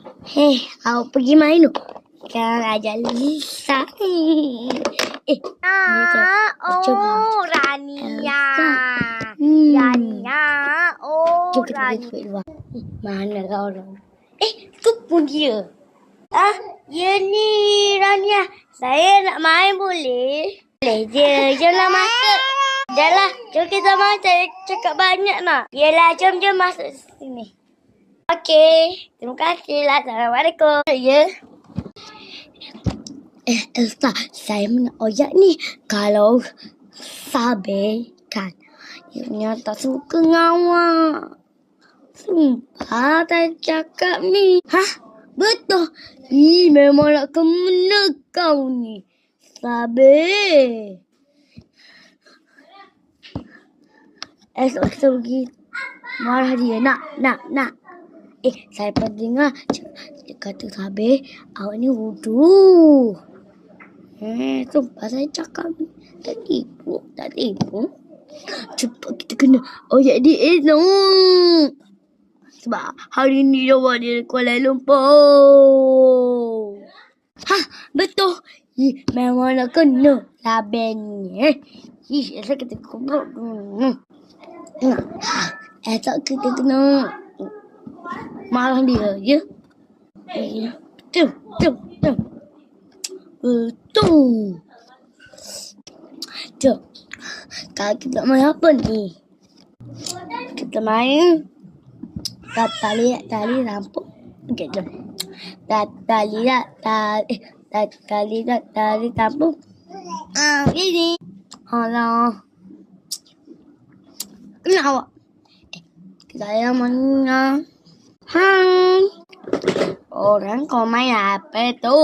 Hei, awak pergi main tu. Sekarang ajar Lisa. Eh, Ah, oh Rania. Hmm. Rania. Oh Jom kita pergi Rania. luar. Eh, Mana lah orang? Eh, tu pun dia. Ah, ya ni Rania. Saya nak main boleh? Boleh je. Jomlah masuk. Dah lah, jom kita main. Saya cakap banyak nak. Yelah, jom jom masuk sini. Okey, terima kasih lah. Assalamualaikum. Ya. Eh, Elsa, saya nak oyak ni. Kalau sabar kan, ianya tak suka ngawak. Sumpah tak cakap ni. Hah? Betul. Ih, memang nak kemana kau ni. Sabar. Esok kita pergi marah dia. Nak, nak, nak. Eh, saya pernah dengar kata sabar, awak ni wudu. Eh, sumpah saya cakap. Tak tipu, tak tipu. Cepat kita kena oyak dia esok. Sebab hari ni dia dia Kuala Lumpur. Ha, betul. Ih, memang nak kena sabar ni. Ih, esok kita kumpul. Hmm. Esok kita kena marah dia. Eh, betul, betul, betul. Betul. Jom. Kalau kita main apa ni? Kita main tali tali lampu. Okey, jom. Tali tak tali eh, tak tali tak tali lampu. Ah, ini. Alah. Kenapa awak? Eh, saya mana? Hai. Orang kau main apa tu?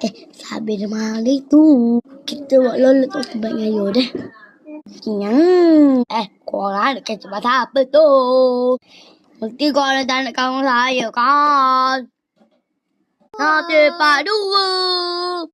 Eh, sabar mari tu. Kita buat lola tu sebab ngayo deh. Kenyang. Eh, korang kecil pasal apa tu? Mesti korang tak nak kawan saya kan? Satu, empat, dua.